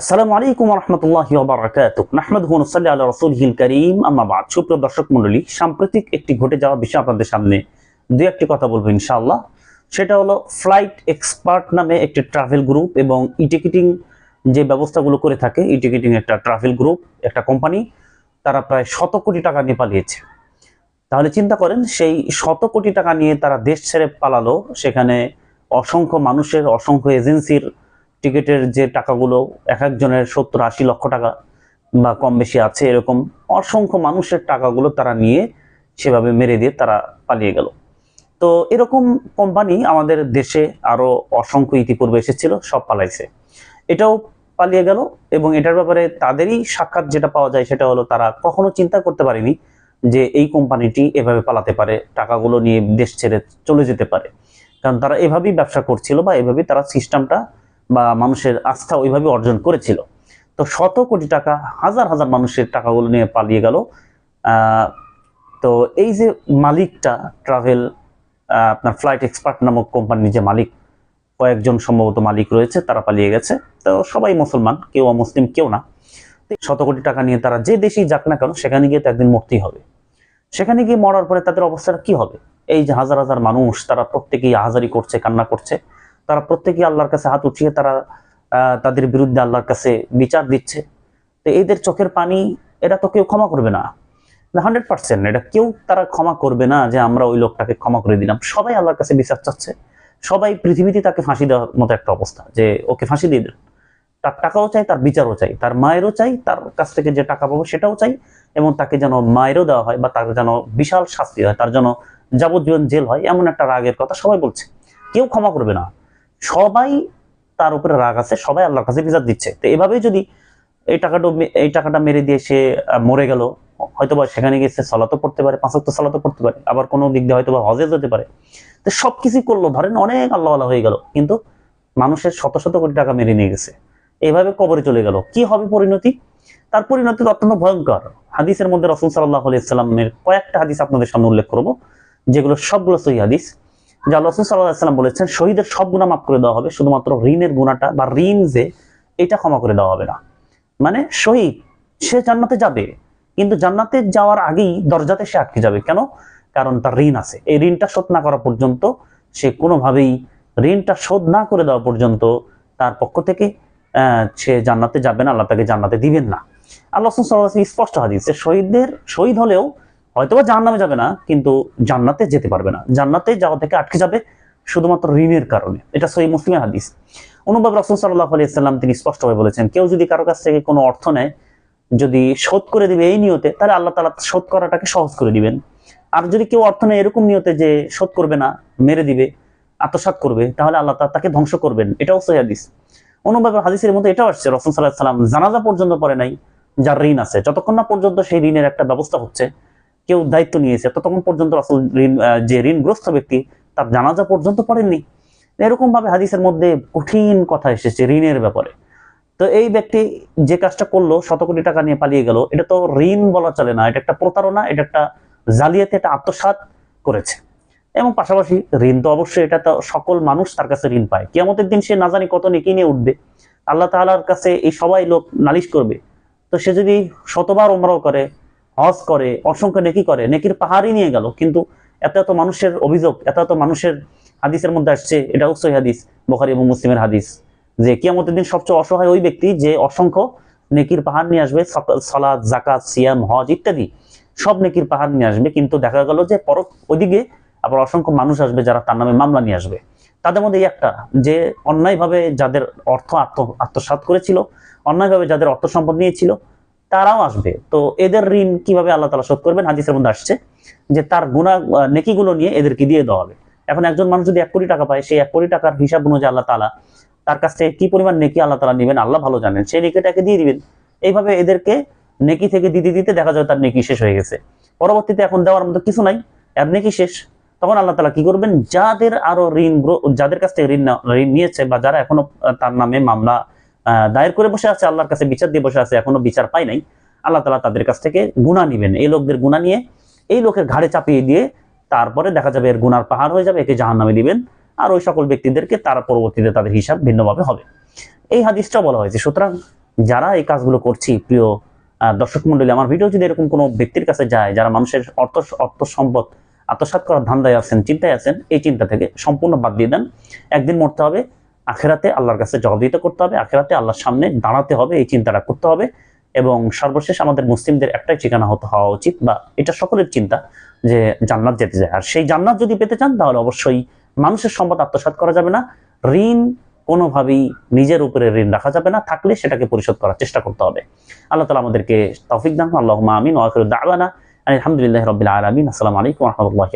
আসসালামু আলাইকুম রহমতুল্লাহ বারাকাত নাহমাদুহু ওয়া নুসাল্লি আলা রাসূলিহিল কারীম আম্মা বাদ। সুপ্রিয় দর্শক মণ্ডলী, সাম্প্রতিক একটি ঘটে যাওয়া বিষয় আপনাদের সামনে দু একটি কথা বলব ইনশাআল্লাহ। সেটা হলো ফ্লাইট এক্সপার্ট নামে একটি ট্রাভেল গ্রুপ এবং ই টিকিটিং যে ব্যবস্থাগুলো করে থাকে ই টিকিটিং একটা ট্রাভেল গ্রুপ একটা কোম্পানি তারা প্রায় শত কোটি টাকা নিয়ে পালিয়েছে। তাহলে চিন্তা করেন, সেই শত কোটি টাকা নিয়ে তারা দেশ ছেড়ে পালালো, সেখানে অসংখ্য মানুষের, অসংখ্য এজেন্সির টিকিটের যে টাকাগুলো এক একজনের সত্তর আশি লক্ষ টাকা বা কম বেশি আছে এরকম অসংখ্য মানুষের টাকাগুলো তারা নিয়ে সেভাবে মেরে দিয়ে তারা পালিয়ে গেল। তো এরকম কোম্পানি আমাদের দেশে আরও অসংখ্য ইতিপূর্বে এসেছিল, সব পালাইছে। এটাও পালিয়ে গেল এবং এটার ব্যাপারে তাদেরই সাক্ষাৎ যেটা পাওয়া যায় সেটা হলো তারা কখনো চিন্তা করতে পারেনি যে এই কোম্পানিটি এভাবে পালাতে পারে, টাকাগুলো নিয়ে দেশ ছেড়ে চলে যেতে পারে। কারণ তারা এভাবেই ব্যবসা করছিল বা এভাবেই তারা সিস্টেমটা বা মানুষের আস্থা ওইভাবে অর্জন করেছিল। তো শত কোটি টাকা, হাজার হাজার মানুষের টাকাগুলো নিয়ে পালিয়ে গেল। তো এই যে মালিকটা ট্রাভেল আপনার ফ্লাইট এক্সপার্ট নামক কোম্পানির যে মালিক, কয়েকজন সম্ভবত মালিক রয়েছে, তারা পালিয়ে গেছে। তো সবাই মুসলমান, কেউ অমুসলিম, কেউ না। শত কোটি টাকা নিয়ে তারা যে দেশেই যাক না কেন, সেখানে গিয়ে তো একদিন মরতেই হবে। সেখানে গিয়ে মরার পরে তাদের অবস্থাটা কি হবে? এই যে হাজার হাজার মানুষ, তারা প্রত্যেকেই আহাজারি করছে, কান্না করছে। তারা প্রত্যেকেই আল্লাহর কাছে হাত উঠিয়ে তারা তাদের বিরুদ্ধে আল্লাহর কাছে বিচার দিচ্ছে। তো এদের চোখের পানি এটা তো কেউ ক্ষমা করবে না। হান্ড্রেড পার্সেন্ট এটা কেউ তারা ক্ষমা করবে না যে আমরা ওই লোকটাকে ক্ষমা করে দিলাম। সবাই আল্লাহর কাছে বিচার চাচ্ছে। সবাই পৃথিবীতে তাকে ফাঁসি দেওয়ার মতো একটা অবস্থা যে ওকে ফাঁসি দিয়ে দেন তার টাকাও চাই, তার বিচারও চাই, তার মায়েরও চাই, তার কাছ থেকে যে টাকা পাবো সেটাও চাই এবং তাকে যেন মায়েরও দেওয়া হয় বা তার যেন বিশাল শাস্তি হয়, তার যেন যাবজ্জীবন জেল হয়, এমন একটা রাগের কথা সবাই বলছে। কেউ ক্ষমা করবে না। সবাই তার উপরে রাগ আছে, সবাই আল্লাহর কাছে বিচার দিচ্ছে। তো এভাবেই যদি এই টাকাটা এই টাকাটা মেরে দিয়ে সে মরে গেল হয়তো বা সেখানে গিয়ে সে সলাতো পড়তে পারে পাঁচক্ত সলাতো পড়তে পারে, আবার কোনো দিক দিয়ে হয়তো বা হজে যেতে পারে। তো সবকিছু করল, ধরেন অনেক আল্লাহ আল্লাহ হয়ে গেল, কিন্তু মানুষের শত শত কোটি টাকা মেরে নিয়ে গেছে। এইভাবে কবরে চলে গেল। কি হবে পরিণতি? তার পরিণতি অত্যন্ত ভয়ঙ্কর। হাদিসের মধ্যে রসুল সাল্লাহ আলাইসাল্লামের কয়েকটা হাদিস আপনাদের সামনে উল্লেখ করব, যেগুলো সবগুলো সহি হাদিস। যা সাল্লাহ সাল্লাম বলেছেন, শহীদের সব গুণা মাফ করে দেওয়া হবে, শুধুমাত্র ঋণের গুণাটা বা ঋণ যে, এটা ক্ষমা করে দেওয়া হবে না। মানে শহীদ, সে জান্নাতে যাবে, কিন্তু জান্নাতে যাওয়ার আগেই দরজাতে সে আটকে যাবে। কেন? কারণ তার ঋণ আছে। এই ঋণটা শোধ না করা পর্যন্ত, সে কোনোভাবেই ঋণটা শোধ না করে দেওয়া পর্যন্ত তার পক্ষ থেকে সে জান্নাতে যাবে না, আল্লাহ তাকে জান্নাতে দিবেন না। আল্লাহ স্পষ্ট হাদিস, শহীদদের, শহীদ হলেও হয়তোবা জাহান্নামে যাবে না, কিন্তু জান্নাতে যেতে পারবে না। জান্নাতে যাওয়া থেকে আটকে যাবে শুধুমাত্র ঋণের কারণে। এটা সহি মুসলিমের হাদিস। অনুভব রসুল সাল্লাহ আলিয়াল্লাম তিনি স্পষ্টভাবে বলেছেন, কেউ যদি কারও কাছ থেকে কোনো অর্থ নেয়, যদি শোধ করে দিবে এই নিয়তে, তাহলে আল্লাহ তালা শোধ করাটাকে সহজ করে দিবেন। আর যদি কেউ অর্থ নেয় এরকম নিয়তে যে শোধ করবে না, মেরে দিবে, আত্মসাৎ করবে, তাহলে আল্লাহ তাআলা তাকে ধ্বংস করবেন। এটাও সহি হাদিস। অনুভাবে হাদিসের মধ্যে এটাও আসছে, রসুল সাল্লাহ সাল্লাম জানাজা পর্যন্ত পড়ে নাই, যার ঋণ আছে। যতক্ষণ না পর্যন্ত সেই ঋণের একটা ব্যবস্থা হচ্ছে কেউ দায়িত্ব নিয়েছে ততক্ষণ পর্যন্ত রাসূল ঋণ যে ঋণগ্রস্ত ব্যক্তি তার জানাজা পর্যন্ত পড়েননি। এরকম ভাবে হাদিসের মধ্যে কঠিন কথা এসেছে ঋণের ব্যাপারে। তো এই ব্যক্তি যে কাজটা করল, শত কোটি টাকা নিয়ে পালিয়ে গেল, এটা তো ঋণ বলা চলে না, এটা একটা প্রতারণা, এটা একটা জালিয়াতে একটা আত্মসাৎ করেছে। এবং পাশাপাশি ঋণ তো অবশ্যই, এটা তো সকল মানুষ তার কাছে ঋণ পায়। কিয়ামতের দিন সে না জানি কত নেকি নিয়ে উঠবে। আল্লাহ তাআলার কাছে এই সবাই লোক নালিশ করবে। তো সে যদি শতবার ওমরাও করে হজ করে, অসংখ্য নেকি করে, নেকির পাহাড়ই নিয়ে গেল। কিন্তু এত এত মানুষের অভিযোগ, এত এত মানুষের হাদিসের মধ্যে আসছে এটা অবশ্যই হাদিস, বখারি এবং মুসলিমের হাদিস, যে কিয়ামতের দিন সবচেয়ে অসহায় ওই ব্যক্তি যে অসংখ্য নেকির পাহাড় নিয়ে আসবে সালাত জাকাত সিয়াম, হজ ইত্যাদি, সব নেকির পাহাড় নিয়ে আসবে। কিন্তু দেখা গেল যে পর, ওইদিকে আবার অসংখ্য মানুষ আসবে যারা তার নামে মামলা নিয়ে আসবে। তাদের মধ্যে একটা, যে অন্যায়ভাবে যাদের অর্থ আত্ম, আত্মসাৎ করেছিল, অন্যায়ভাবে যাদের অর্থ সম্পদ নিয়েছিল তারাও আসবে। তো এদের ঋণ কীভাবে আল্লাহ তালা শোধ করবেন? হাদিসের মধ্যে আসছে যে তার গুণা নেকিগুলো নিয়ে এদেরকে দিয়ে দেওয়া হবে। এখন একজন মানুষ যদি এক কোটি টাকা পায়, সেই এক কোটি টাকার হিসাব অনুযায়ী আল্লাহ তালা তার কাছ থেকে কি পরিমাণ নেকি আল্লাহ তালা নেবেন? আল্লাহ ভালো জানেন। সেই নেকিটাকে দিয়ে দিবেন। এইভাবে এদেরকে নেকি থেকে দিতে দিতে দেখা যায় তার নেকি শেষ হয়ে গেছে। পরবর্তীতে এখন দেওয়ার মতো কিছু নাই, আর নেকি শেষ। তখন আল্লাহ তালা কি করবেন? যাদের আরও ঋণ যাদের কাছ থেকে ঋণ ঋণ নিয়েছে বা যারা এখনও তার নামে মামলা দায়ের করে বসে আছে, আল্লাহর কাছে বিচার দিয়ে বসে আছে, এখনও বিচার পায় নাই। আল্লাহ তালা তাদের কাছ থেকে গুণা নিবেন। এই লোকদের গুণা নিয়ে, এই লোকের ঘাড়ে চাপিয়ে দিয়ে তারপরে দেখা যাবে এর গুনার পাহাড় হয়ে যাবে, একে জাহান নামে দিবেন। আর ওই সকল ব্যক্তিদেরকে তার পরবর্তীতে তাদের হিসাব ভিন্নভাবে হবে। এই হাদিসটা বলা হয়েছে। সুতরাং যারা এই কাজগুলো করছি, প্রিয় দর্শক মন্ডলী আমার ভিডিও যদি এরকম কোনো ব্যক্তির কাছে যায়, যারা মানুষের অর্থ অর্থ সম্পদ আত্মসাৎ করার ধান্দায় আছেন, চিন্তায় আছেন, এই চিন্তা থেকে সম্পূর্ণ বাদ দিয়ে দেন। একদিন মরতে হবে আখেরাতে আল্লাহর কাছে জবাবদিহিতা করতে হবে, আখেরাতে আল্লাহর সামনে দাঁড়াতে হবে, এই চিন্তাটা করতে হবে এবং সর্বশেষ আমাদের মুসলিমদের একটাই ঠিকানা হতে হওয়া উচিত বা এটা সকলের চিন্তা যে জান্নাত যেতে যায়। আর সেই জান্নাত যদি পেতে চান, তাহলে অবশ্যই মানুষের সম্পদ আত্মসাৎ করা যাবে না, ঋণ কোনোভাবেই নিজের উপরে ঋণ রাখা যাবে না, থাকলে সেটাকে পরিশোধ করার চেষ্টা করতে হবে। আল্লাহ তালা আমাদেরকে তৌফিক দান আল্লাহ আমিন। ওয়াকির দাওয়ানা আলহামদুলিল্লাহ রবিল আলমিন। আসসালামু আলাইকুম রহমতুল্লাহ